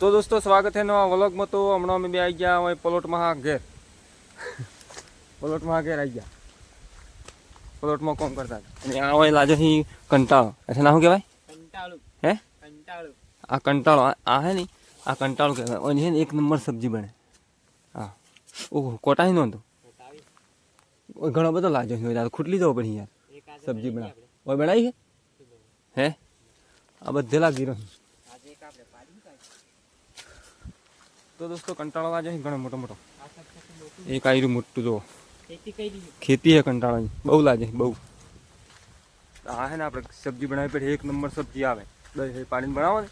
તો દોસ્તો સ્વાગત છે નવા વ્લોગમાં. તો હમણાં અમે બે આવી ગયા હોય પલોટમાં હા ઘેર. પલોટમાં હા ઘેર આવી ગયા. પલોટમાં કોમ કરતા અને આ હોય લાજો હી કંટાળો. એટલે ના શું કહેવાય? કંટાળો. હે? કંટાળો. આ કંટાળો. આ- હે ને આ કંટાળો કહેવાય. અને છે ને એક નંબર સબ્જી બને. હા. ઓહો કોટાઈ નોંધો ઘણો બધો લાજો હોય ખૂટલી જવો પડી યાર. સબ્જી બનાવી બના. ઓય બનાવી છે? હે? આ બધે લાગી રહ્યો આજે એક આપણે પાડી કાઢી. તો દોસ્તો કંટાળો લાજો છે ઘણો મોટો મોટો. આ એક આયરું મોટું જો ખેતી હે કંટાળાની. બહુ લાગે બહુ. આ હે ને આપણે સબ્જી બનાવી પડે એક નંબર સબ્જી આવે. દહીં હે પાણી બનાવો ને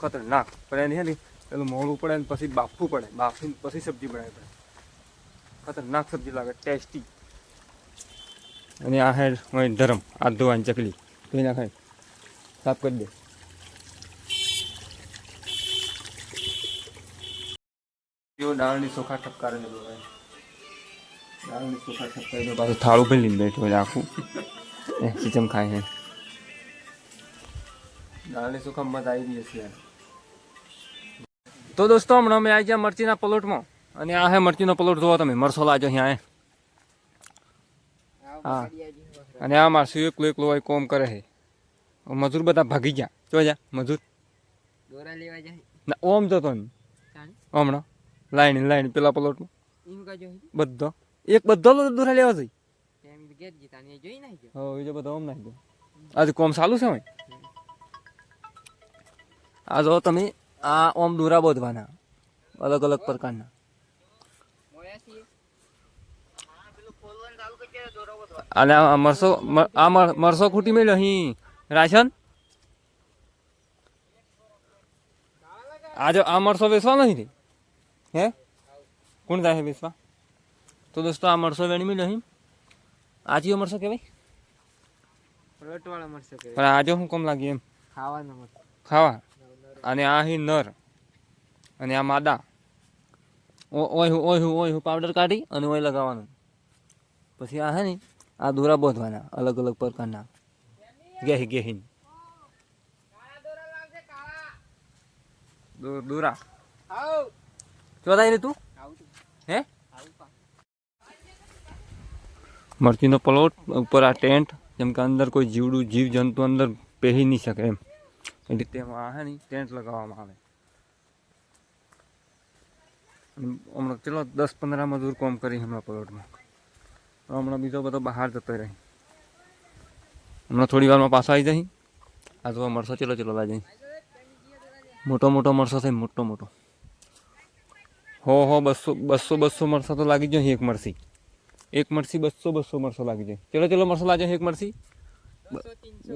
ખતરનાક. પણ એની હે ને પેલું મોડું પડે ને પછી બાફવું પડે. બાફીને પછી સબ્જી બનાવી પડે. ખતરનાક સબ્જી લાગે ટેસ્ટી. અને આ હે હોય ધરમ આ ધોવાની ચકલી. ધોઈ નાખાય સાફ કરી દે. દાળની ચોખા ઠપકારે છે ભાઈ દાળની ચોખા ઠપકારી દો પાછું થાળું પણ લઈને બેઠો હોય આખું. એ સિચમ ખાય છે. દાળની ચોખા મત આવી ગઈ છે તો દોસ્તો હમણાં અમે આવી ગયા મરચીના પલોટમાં. અને આ હે મરચીનો પલોટ જોવો તમે. મરસો લાજો અહીંયા હા. અને આ મારસું એકલું એકલો હોય કોમ કરે છે. મજૂર બધા ભાગી ગયા. જો જા મજૂર. દોરા લેવા જાય. ના ઓમ જતો હમણાં લાઈન લાઈન પેલા પલોટમાં એમ બધો. એક બધો દોરા લેવા જઈ હવે બીજો બધો ઓમ નાખી દો આજે કોમ ચાલુ છે આ જો તમે આ ઓમ દોરા બોધવાના અલગ અલગ પ્રકારના. અને આ મરસો આ મરસો ખૂટી મેળ્યો અહીં રાશન આજે આ મરસો વેચવા નથી હે? કોણ થાય છે વેચવા તો દોસ્તો આ મરસો વેણી મેળ્યો અહીં આજીઓ મરસો કહેવાય પલટવાળા મરસો કરે પણ આજે શું કોમ લાગી એમ? ખાવાનો મરસો ખાવા? અને આ હી નર. અને આ માદા. ઓય હું ઓય હું ઓય પાવડર કાઢી અને ઓય લગાવવાનું. પછી આ હે ને આ દોરા બોધવાના અલગ અલગ પ્રકારના. ગેહી ગેહીન. દોરા. રે તું? હે? મરચીનો પ્લોટ ઉપર આ ટેન્ટ જેમ કે અંદર કોઈ જીવડું જીવ જંતુ અંદર પહેરી નહીં શકે એમ. એટલે તેમાં હે ને ટેન્ટ લગાવવામાં આવે. હમણાં ચલો દસ પંદર મજૂર કોમ કરી હમણાં પ્લોટમાં હમણાં બીજો બધો બહાર જતો રહે. હમણાં થોડી વારમાં પાછો આવી જાય. આ તો મરસો ચલો ચલો લાજે મોટો મોટો મરસો થાય મોટો મોટો હો હો બસો બસો બસો મરસો તો લાગી જાય એક મરસી. એક મરસી બસો બસો મરસો લાગી જાય. ચલો ચલો મરસો લાગે એક મરસી?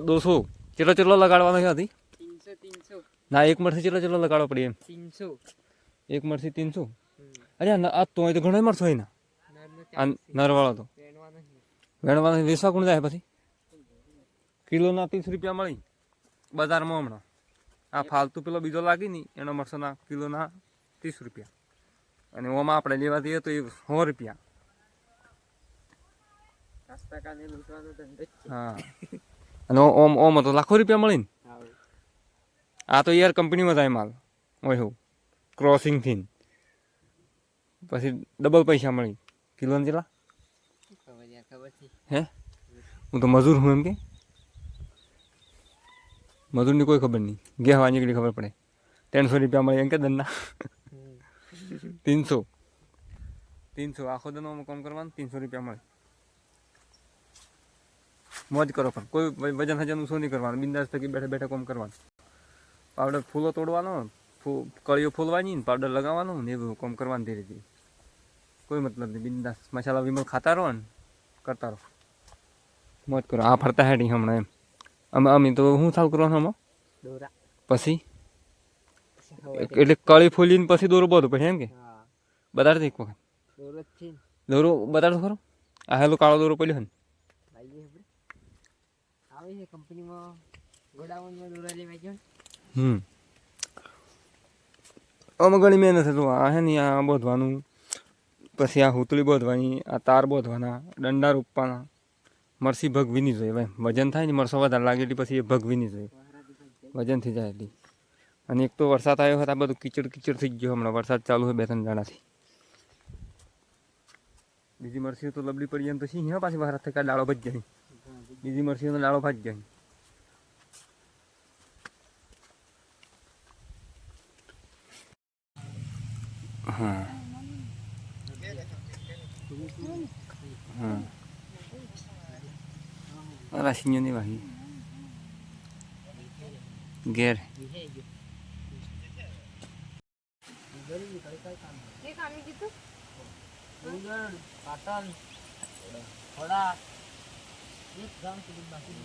દોસો. ચલો ચલો લગાડવાનો છે હતી ના એક મરસી ચલો ચલો લગાડવો પડે એમ? તીનસો. એક મરસી તીનસો. અરે આ તોય તો ઘણો મરસો હોય ને? આ ચાલીસ નરવાળો તો. વેણવાનો વેસવા કોણ જાય પછી? કિલોના ત્રીસ રૂપિયા મળી. બજારમાં હમણાં. આ ફાલતુ પેલો બીજો લાગી નહીં એનો મરસોના કિલોના ત્રીસ રૂપિયા. અને ઓમાં આપણે લેવા દઈએ તો એ સો રૂપિયા હા. અને ઓમ ઓમ તો લાખો રૂપિયા મળી ને આ તો યાર કંપનીમાં જાય માલ. હોય હું. ક્રોસિંગથી પછી ડબલ પૈસા મળી. કિલોને કેટલા? હે? હું તો મજૂર હું એમ કે. મજૂરની કોઈ ખબર નહીં. ગેહવા નીકળી ખબર પડે. ત્રણસો રૂપિયા મળે એમ કે દંડના. તીનસો તીનસો આખો દનો કામ કરવાનું તીનસો રૂપિયા મળે મોજ કરો પણ કોઈ વજન હજન શું નહીં કરવાનું બિંદાસ થકી બેઠા બેઠા કામ કરવાનું પાવડર ફૂલો તોડવાનો કળીઓ ફૂલવાની ને પાવડર લગાવવાનો ને એવું કામ કરવાનું ધીરે ધીરે કોઈ મતલબ નહીં બિંદાસ મસાલા વિમલ ખાતા રહો ને કરતા રહો મોજ કરો આ ફરતા હેડી હમણાં એમ અમે અમે તો શું ચાલુ કરવાનું હમણાં પછી. એટલે કળી ફૂલીને પછી દોરો બધો પછી એમ કે બતાડે એક વખત. દોરો બતાડો ખરો આ હેલો કાળો દોરો પડ્યો હે આવે છે કંપનીમાં ગોડાઉનમાં દોરા લેવા ગયો હમ. આમાં ઘણી મહેનત હતું. આ હે ને આ બોધવાનું. પછી આ હુતળી બોધવાની આ તાર બોધવાના દંડા રૂપવાના. મરસી ભગવી નહીં જોઈએ ભાઈ. વજન થાય ને મરસો વધારે લાગે એટલે પછી એ ભગવી નહીં જોઈએ વજન થઈ જાય એટલી. અને એક તો વરસાદ આવ્યો હતો આ બધું કીચડ કીચડ થઈ ગયો હમણાં. વરસાદ ચાલુ હોય બે ત્રણ દાડાથી બીજી મરસીઓ તો લબડી પડી જાય શી હા પાછી બહાર થકા ડાળો ભજ જાય. બીજી મરસીનો ડાળો ભાજ જાય. હા. હા. રાશિઓની વાહી. ઘેર. કામ કામી કીધું પાટણ થોડા એક ગામ સુધી બાકી